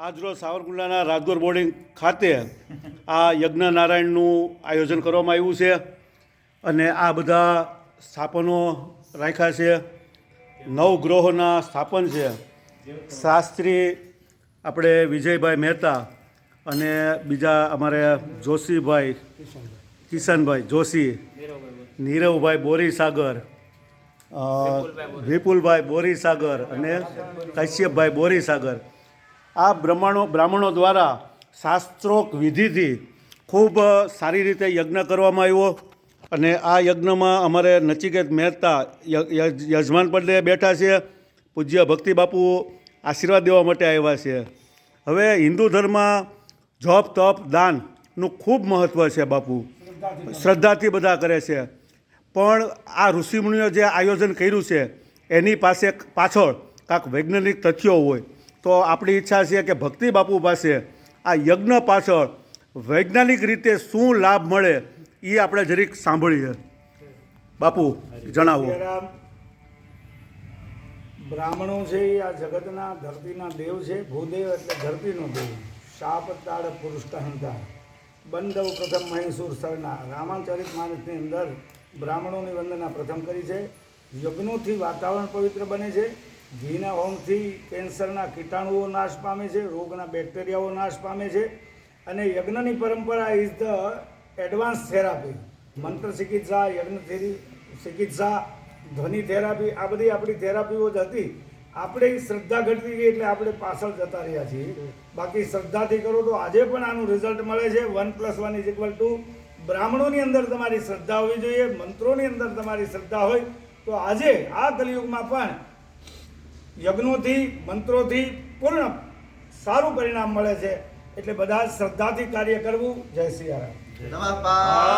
આજરોજ સાવરકુંડલાના રાજગોર બોર્ડિંગ ખાતે આ યજ્ઞનારાયણનું આયોજન કરવામાં આવ્યું છે અને આ બધા સ્થાપનો રાખ્યા છે. નવ ગ્રહોના સ્થાપન છે. શાસ્ત્રી આપણે વિજયભાઈ મહેતા અને બીજા અમારે જોશીભાઈ, કિશનભાઈ જોશી, નીરવભાઈ બોરીસાગર વિપુલભાઈ બોરીસાગર અને કશ્યપભાઈ બોરીસાગર. આ બ્રાહ્મણો બ્રાહ્મણો દ્વારા શાસ્ત્રોક વિધિથી ખૂબ સારી રીતે યજ્ઞ કરવામાં આવ્યો અને આ યજ્ઞમાં અમારે નચિકેત મહેતા યજમાન પદે બેઠા છે, પૂજ્ય ભક્તિ બાપુ આશીર્વાદ દેવા માટે આવ્યા છે. હવે હિન્દુ ધર્મમાં જોપ, તપ દાનનું ખૂબ મહત્ત્વ છે બાપુ. શ્રદ્ધાથી બધા કરે છે. પણ આ ઋષિમુનિઓ જે આયોજન કર્યું છે, એની પાસે પાછળ કાંક વૈજ્ઞાનિક તથ્યો હોય. તો આપણી ઈચ્છા છે કે ભક્તિ બાપુ પાસે આ યજ્ઞ પાછળ વૈજ્ઞાનિક રીતે શું લાભ મળે એ આપણે જરીક સાંભળીએ. બાપુ જણાવો. બ્રાહ્મણો છે એ આ જગતના ધરતીના દેવ છે ભૂદેવ એટલે ધરતીનો દેવ. શાપ તાળ પુરુષ હંતા બંધવ પ્રથમ મહેસૂર સરના રામાચરિત માનસની અંદર બ્રાહ્મણોની વંદના પ્રથમ કરી છે. યજ્ઞોથી વાતાવરણ પવિત્ર બને છે. ઘીના હોમથી કેન્સરના કીટાણુઓ નાશ પામે છે, રોગના બેક્ટેરિયાઓ નાશ પામે છે અને યજ્ઞની પરંપરા ઇઝ ધ એડવાન્સ થેરાપી મંત્ર ચિકિત્સા, યજ્ઞ થેરી ચિકિત્સા, ધ્વનિ થેરાપી, આ બધી આપણી થેરાપીઓ જ હતી. આપણે શ્રદ્ધા ઘટતી ગઈ એટલે આપણે પાછળ જતા રહ્યા છીએ. બાકી શ્રદ્ધાથી કરો તો આજે પણ આનું રિઝલ્ટ મળે છે. One plus one is equal to બ્રાહ્મણોની અંદર તમારી શ્રદ્ધા હોવી જોઈએ, મંત્રોની અંદર તમારી શ્રદ્ધા હોય. તો આજે આ કલિયુગમાં પણ યજ્ઞોથી, મંત્રોથી પૂર્ણ સારું પરિણામ મળે છે. એટલે બધા શ્રદ્ધાથી કાર્ય કરવું. જય સિયારામ નમઃ પાર્વતી